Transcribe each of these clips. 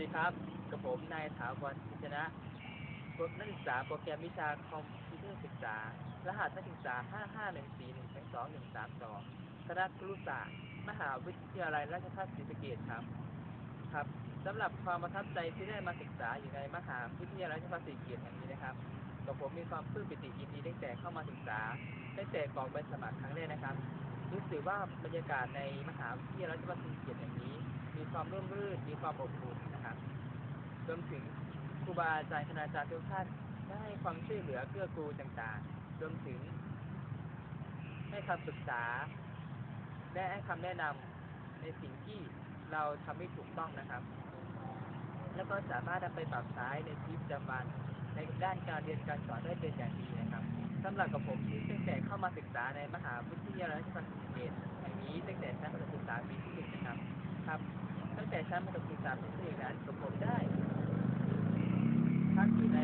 ดีครับ กับผมนายถาวรพิชนะนักศึกษาโปรแกรมวิชาคอมพิวเตอร์ศึกษา รหัสนักศึกษา 551412212คณะครุศาสตร์ มหาวิทยาลัยราชภัฏศรีสะเกษครับ ครับสำหรับความประทับใจที่ได้มาศึกษาอยู่ในมหาวิทยาลัยราชภัฏศรีสะเกษแห่งนี้นะครับกับผมมีความปลื้มปิติยินดีตั้งแต่เข้ามาศึกษาตั้งแต่กรอกใบสมัครครั้งแรกนะครับ รู้สึกว่าบรรยากาศในมหาวิทยาลัยราชภัฏศรีสะเกษแห่งนี้ ความร่มรื่นมีความอบอุ่นนะครับรวมถึงครูบาอาจารย์คณาจารย์ทุกท่านได้ให้ความช่วยเหลือเกื้อกูลต่างๆรวมถึงให้คำปรึกษา และให้คำแนะนำในสิ่งที่เราทำไม่ถูกต้องนะครับ แล้วก็สามารถนำไปปรับใช้ในชีวิตประจำวันในด้านการเรียนการสอนได้เป็นอย่างดีนะครับสำหรับกับผมที่ตั้งแต่เข้ามาศึกษาในมหาวิทยาลัยราชภัฏศรีสะเกษแห่งนี้ตั้งแต่ชั้นประถมศึกษาปีที่หนึ่งนะครับ แต่ชั้นประถมศึกษาปีที่หนึ่งนั้นกับผมได้พักอยู่ใน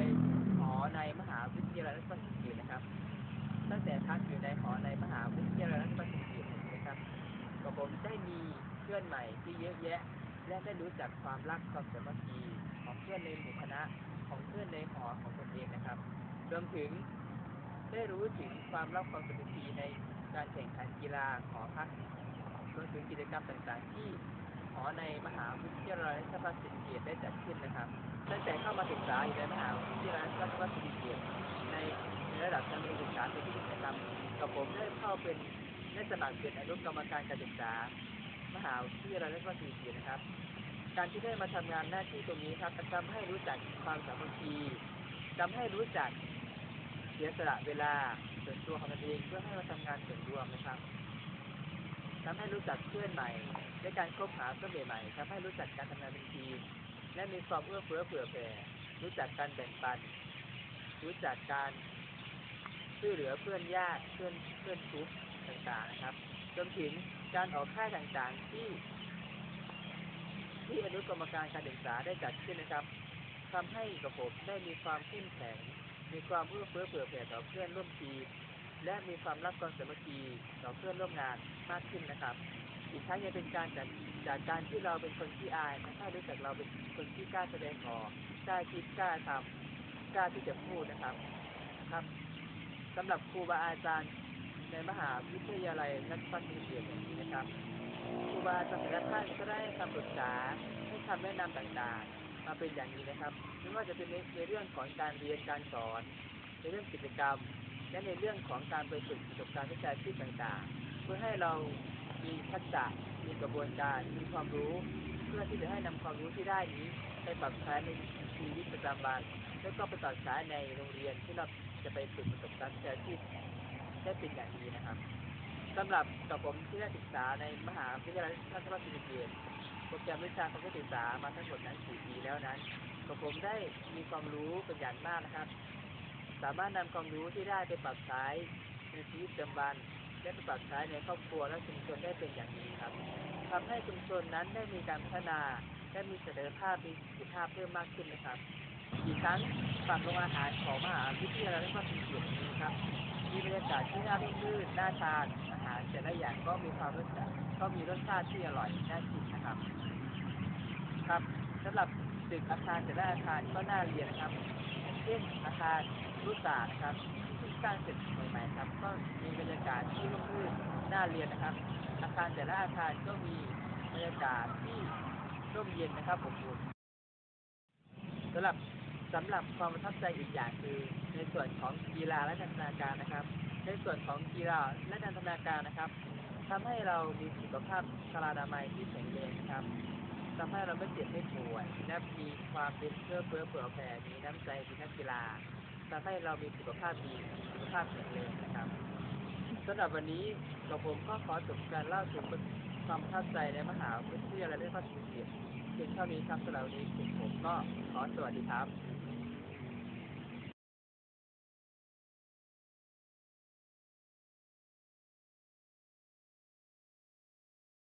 หอในมหาวิทยาลัยราชภัฏศรีสะเกษนะครับ ตั้งแต่พักอยู่ในหอในมหาวิทยาลัยราชภัฏศรีสะเกษแห่งนี้นะครับกับผมได้มีเพื่อนใหม่ที่เยอะแยะ และได้รู้จักความรักความสามัคคีของเพื่อนในหมู่คณะของเพื่อนในหอของตนเองนะครับ รวมถึงได้รู้ถึงความรักความสามัคคีในการแข่งขันกีฬาหอพักรวมถึงกิจกรรมต่างๆ ที่ หอในมหาวิทยาลัยราชภัฏศรีสะเกษได้จัดขึ้นนะครับ ตั้งแต่เข้ามาศึกษาอยู่ในมหาวิทยาลัยราชภัฏศรีสะเกษในในระดับชั้นศึกษาปีที่หนึ่งนะครับกับผมได้เข้าเป็นได้สมัครเป็นอนุกรรมการการศึกษา มหาวิทยาลัยราชภัฏศรีสะเกษนะครับ การที่ได้มาทำงานหน้าที่ตรงนี้ครับจะทำให้รู้จักความสามัคคีทำให้รู้จักเสียสละเวลาส่วนตัวของตนเองเพื่อให้มาทำงานส่วนรวม ทำให้รู้จักเพื่อนใหม่ในการคบหาเพื่อนใหม่ๆทำให้รู้จักการทำงานเป็นทีม และมีความเอื้อเฟื้อเผื่อแผ่ รู้จักการแบ่งปัน รู้จักการช่วยเหลือเพื่อนยากเพื่อนเพื่อนทุกข์ต่างๆนะครับรวมถึงการออกค่ายต่างๆที่ ที่อนุกรรมการการศึกษาได้จัดขึ้นนะครับทำให้กับผมได้มีความเข้มแข็ง มีความเอื้อเฟื้อเผื่อแผ่ต่อเพื่อนร่วมทีม และมีความรักความสามัคคีต่อเพื่อนร่วมงานมากขึ้นนะครับ อีกทั้งยังเป็นการจากจากการที่เราเป็นคนที่อายนะถ้ารู้จักเราเป็นคนที่กล้าแสดงออกกล้าคิดกล้าทำกล้าที่จะพูดนะครับครับสำหรับครูบาอาจารย์ในมหาวิทยาลัยนักพัฒน์เกียรติแห่งนี้นะครับครูบาอาจารย์แต่ละท่านก็ได้คำปรึกษาให้คำแนะนำต่างๆ มาเป็นอย่างนี้นะครับไม่ว่าจะเป็นในเรื่องของการเรียนการสอน ในเรื่องกิจกรรม และในเรื่องของการไปฝึกประสบการณ์วิชาชีพต่างๆ เพื่อให้เรามีทักษะมีกระบวนการมีความรู้ เพื่อที่จะให้นำความรู้ที่ได้นี้ไปปรับใช้ในชีวิตประจำวันแล้วก็ไปปรับใช้ในโรงเรียนที่เราจะไปฝึกประสบการณ์วิชาชีพได้เป็นอย่างดีนะครับสำหรับกับผมที่ได้ศึกษาในมหาวิทยาลัยราชภัฏศรีสะเกษโปรแกรมวิชาคอมพิวเตอร์ศึกษามาทั้งหมดนั้น4ปีแล้วนั้นกับผมได้มีความรู้เป็นอย่างมากนะครับ สามารถนำความรู้ที่ได้ไปปรับใช้ในชีวิตประจำวันและไปปรับใช้ในครอบครัวและชุมชนได้เป็นอย่างดีครับทำให้ชุมชนนั้นได้มีการพัฒนาและมีศักยภาพมีประสิทธิภาพเพิ่มมากขึ้นนะครับ อีกทั้งฝั่งโรงอาหารของมหาวิทยาลัยราชภัฏศรีสะเกษนี้ครับมีบรรยากาศที่น่าร่มรื่นน่าทานอาหารแต่ละอย่างก็มีความรสชาติก็มีรสชาติที่อร่อยน่ากินนะครับ ครับสำหรับตึกอาคารแต่ละอาคารก็น่าเรียนนะครับเช่นอาคาร รุศาสตร์นะครับที่สร้างเสร็จใหม่ๆครับ ก็มีบรรยากาศที่ร่มรื่นน่าเรียนนะครับ อาคารแต่ละอาคารก็มีบรรยากาศที่ร่มเย็นนะครับอบอุ่นสำหรับสำหรับความประทับใจอีกอย่างคือ ในส่วนของกีฬาและนันทนาการนะครับ ในส่วนของกีฬาและนันทนาการนะครับทำให้เรามีสุขภาพพลานามัยที่แข็งแรงนะครับทำให้เราไม่เจ็บไม่ป่วยและมีความเป็นเพื่อเพื่อเผื่อแผ่มีน้ำใจเป็นนักกีฬา ทำให้เรามีสุขภาพดีสุขภาพแข็งแรงนะครับสำหรับวันนี้กับผมก็ขอจบการเล่าถึงความประทับใจในมหาวิทยาลัยราชภัฏศรีสะเกษเพียงเท่านี้ครับสำหรับวันนี้ผมก็ขอสวัสดีครับ